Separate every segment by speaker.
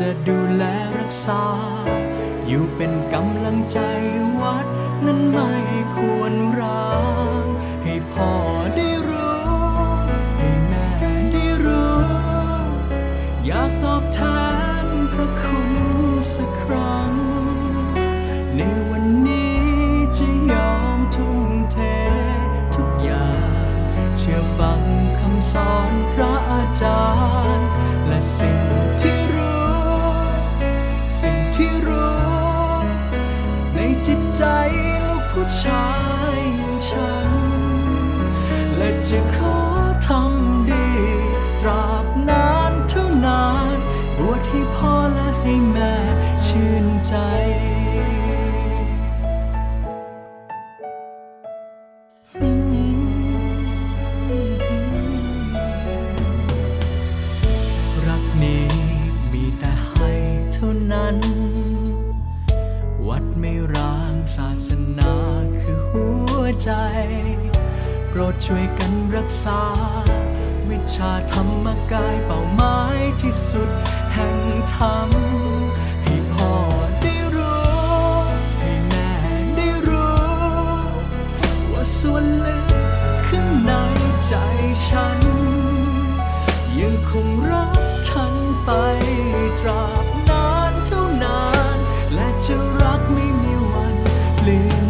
Speaker 1: จะดูแลรักษา อยู่เป็นกำลังใจวัดนั้นไม่ควรร้างให้พ่อ ชายอย่างฉัน และจะขอ รดช่วยกันรักษา วิชาธรรมกายเป้าหมายที่สุดแห่งธรรม ให้พ่อได้รู้ ให้แม่ได้รู้ ว่าส่วนลึกข้างในใจฉัน ยังคงรักท่านไปตราบนานเท่านาน และจะรักไม่มีวันเปลี่ยน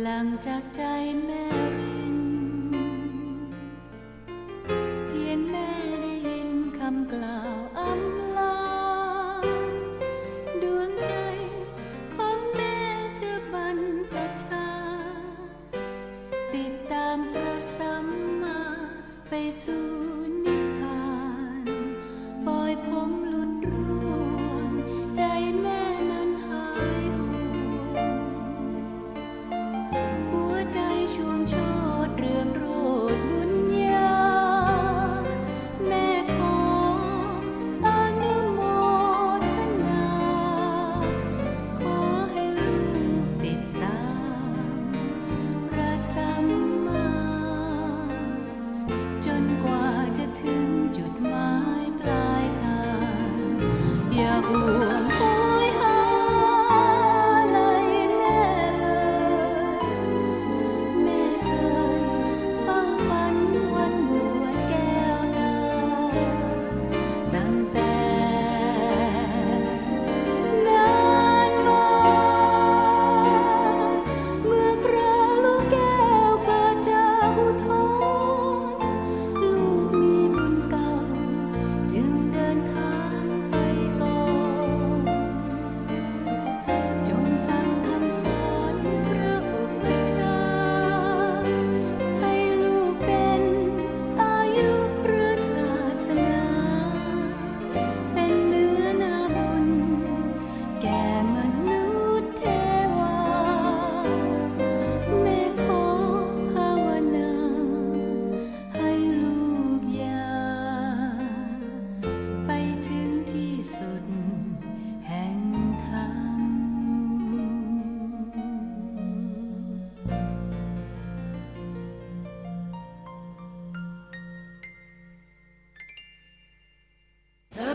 Speaker 1: หลั
Speaker 2: งจากใจแม่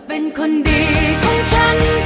Speaker 2: เป็นคนดีของฉัน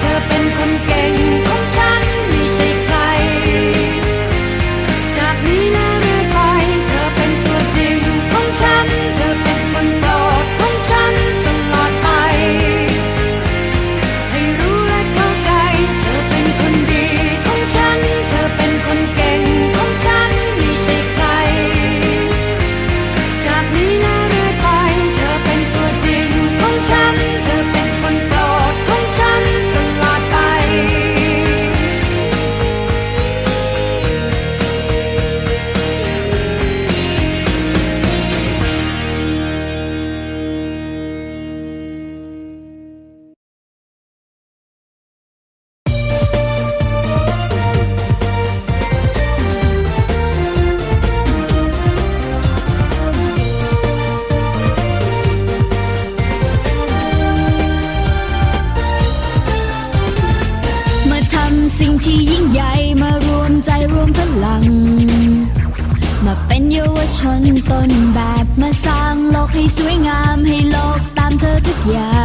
Speaker 3: ต้นแบบมาสร้างโลกให้สวยงามให้โลกตามเธอทุกอย่า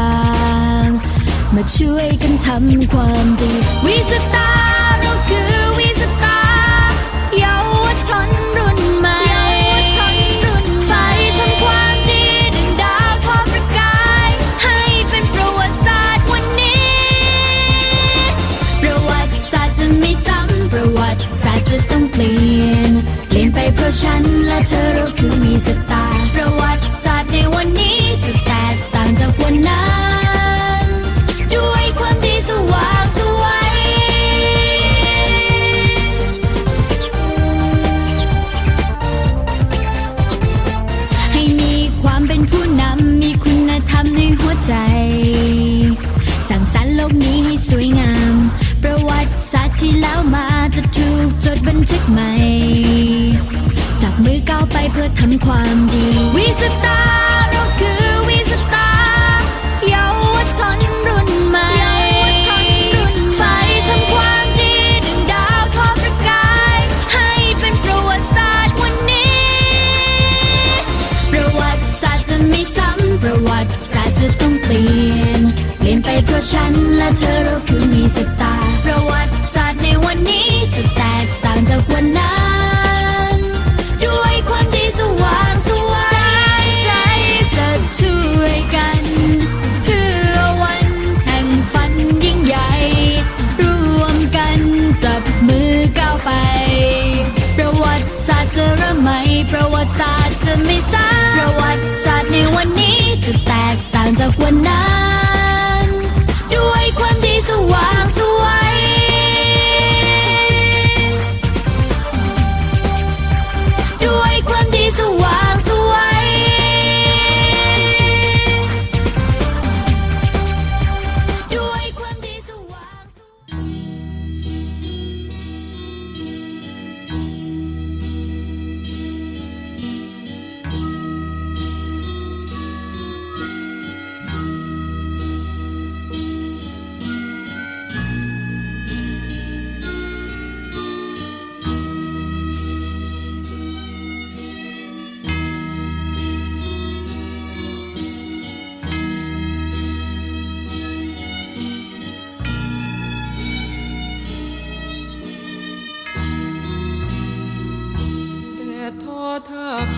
Speaker 3: ง มาช่วยกันทำความดีวิสตาเราคือวิสตาเยาวชนรุ่นใหม่ไฟทำความดีดึงดาวทอประกาย ให้เป็นประวัติศาสตร์วันนี้ ประวัติศาสตร์จะไม่ซ้ำประวัติศาสตร์จะต้องเปลี่ยน ยนไปเพราะฉันและเธอเราคือมีสไตล์ประวัติศาสตร์ในวันนี้จะแตกต่างจากวันนั้น ด้วยความดีสว่างสวัยให้มีความเป็นผู้นำมีคุณธรรมในหัวใจ สั่งสรรค์โลกนี้ให้สวยงาม ประวัติศาสตร์ที่แล้วมาจะถูกจดบันทึกใหม่ เพื่อทำความดีวิสตาเราคือวิสตาเยาวชนรุ่นใหม่ไฟทำความดีดึงดาวทอประกาย ให้เป็นประวัติศาสตร์วันนี้ ประวัติศาสตร์จะไม่ซ้ำประวัติศาสตร์จะต้องเปลี่ยน เปลี่ยนไปเพราะฉันและเธอเราคือมีสไตล์ ประวัติศาสตร์จะไม่ซ้ำประวัติศาสตร์ในวันนี้จะแตกต่างจากวันนั้น
Speaker 4: ท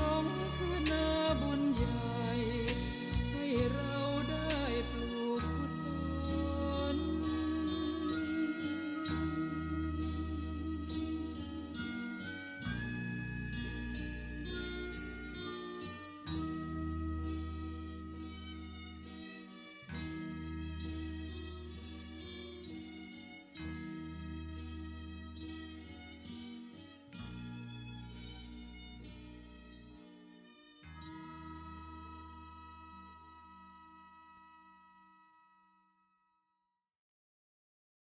Speaker 4: พ้นไ